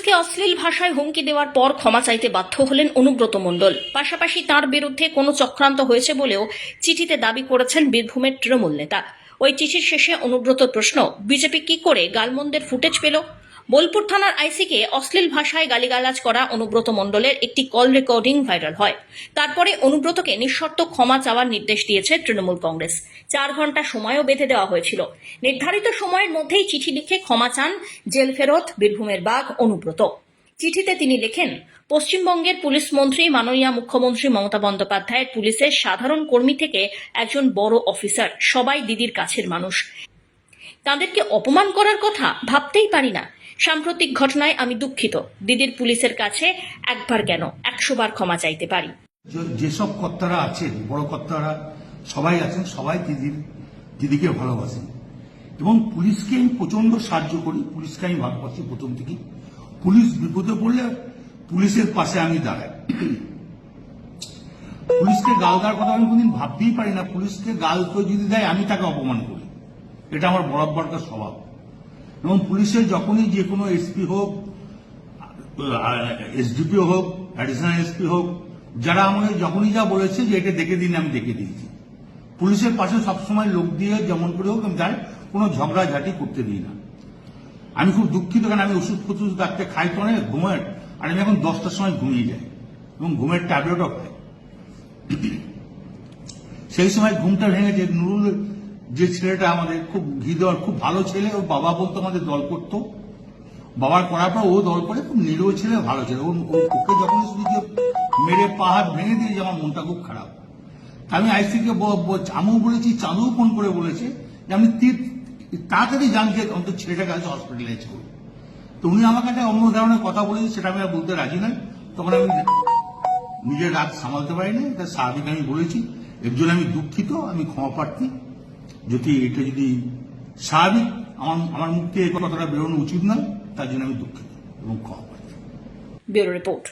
পুলিশকে অশ্লীল ভাষায় হুমকি দেওয়ার পর ক্ষমা চাইতে বাধ্য হলেন অনুব্রত মণ্ডল। পাশাপাশি তার বিরুদ্ধে কোনো চক্রান্ত হয়েছে বলেও চিঠিতে দাবি করেছেন বীরভূমের তৃণমূল নেতা। ওই চিঠির শেষে অনুব্রত প্রশ্ন, বিজেপি কি করে গালমন্দের ফুটেজ পেল? বোলপুর থানার আইসিকে অশ্লীল ভাষায় গালিগালাজ করা অনুব্রত মণ্ডলের একটি কল রেকর্ডিং ভাইরাল হয়। তারপরে অনুব্রতকে নিঃশর্ত ক্ষমা চাওয়ার নির্দেশ দিয়েছে তৃণমূল কংগ্রেস। চার ঘণ্টা সময়ও বেঁধে দেওয়া হয়েছিল। নির্ধারিত সময়ের মধ্যেই চিঠি লিখে ক্ষমা চান জেল ফেরত, বীরভূমের বাঘ, অনুব্রত। চিঠিতে তিনি লেখেন, পশ্চিমবঙ্গের পুলিশ মন্ত্রী, মাননীয় মুখ্যমন্ত্রী মমতা বন্দ্যোপাধ্যায়ের পুলিশের সাধারণ কর্মী থেকে একজন বড় অফিসার, সবাই দিদির কাছের মানুষ। তাদেরকে অপমান করার কথা ভাবতেই পারি না। সাম্প্রতিক ঘটনায় আমি দুঃখিত। দিদির পুলিশের কাছে একবার কেন একশো বার ক্ষমা চাইতে পারি। যেসব কর্তারা আছেন, বড় কর্তারা সবাই আছেন, সবাই দিদির দিদিকে ভালোবাসেন। এবং পুলিশকে আমি প্রচণ্ড সাহায্য করি, পুলিশকে আমি ভালোবাসি প্রথম থেকেই। পুলিশ বিপদে পড়লে পুলিশের পাশে আমি দাঁড়াই। পুলিশকে গাল দেওয়ার কথা আমি কোনদিন ভাবতেই পারি না। পুলিশকে গাল কেউ যদি দেয়, আমি তাকে অপমান করি। এটা আমার বরাবর বরাবরকার স্বভাব। এবং পুলিশের যখনই যে কোনো এসপি হোক এসডিপিও হোক অ্যাডিশনাল এসপি হোক, যারা আমাকে যখনই যা বলেছে যে এটা দেখে দিন, আমি দেখে দিয়েছি। পুলিশের পাশে সবসময় লোক দিয়ে যেমন করে হোক, আমি যাই কোনো ঝগড়াঝাটি করতে দিই না। আমি খুব দুঃখিত, কারণ আমি ওষুধ ফষুধ ডাক্তার খাই তো অনেক, ঘুমের, আর আমি এখন দশটার সময় ঘুমিয়ে যাই এবং ঘুমের ট্যাবলেটও খাই। সেই সময় ঘুমটা ভেঙেছে, নুরুল যে ছেলেটা আমাদের খুব দেওয়ার, খুব ভালো ছেলে, ওর বাবা বলতো আমাদের দল করতো। বাবার করার পর ও দল করে, খুব নিরীহ ছেলে, ভালো ছেলে। ওর ওকে যখন মেরে পাহাড় ভেঙে দিয়েছে, আমার মনটা খুব খারাপ। আমি আইসিকে আমিও বলেছি চাঁদু ফোন করে বলেছে যে আমি তাড়াতাড়ি যান যে অন্তত ছেলেটাকে আজ হসপিটালাইজ করুন তো উনি আমার কাছে অন্য ধরনের কথা বলেছে, সেটা আমি আর বলতে রাজি নয়। তখন আমি নিজের রাত সামালতে পারিনি, এটা স্বাভাবিক আমি বলেছি। এর জন্য আমি দুঃখিত, আমি ক্ষমা প্রার্থী। যদি এটা যদি স্বাভাবিক, আমার আমার মুখ থেকে কথাটা বেরোনো উচিত নয়, তার জন্য আমি দুঃখিত এবং ক্ষমা ব্যুরো রিপোর্ট।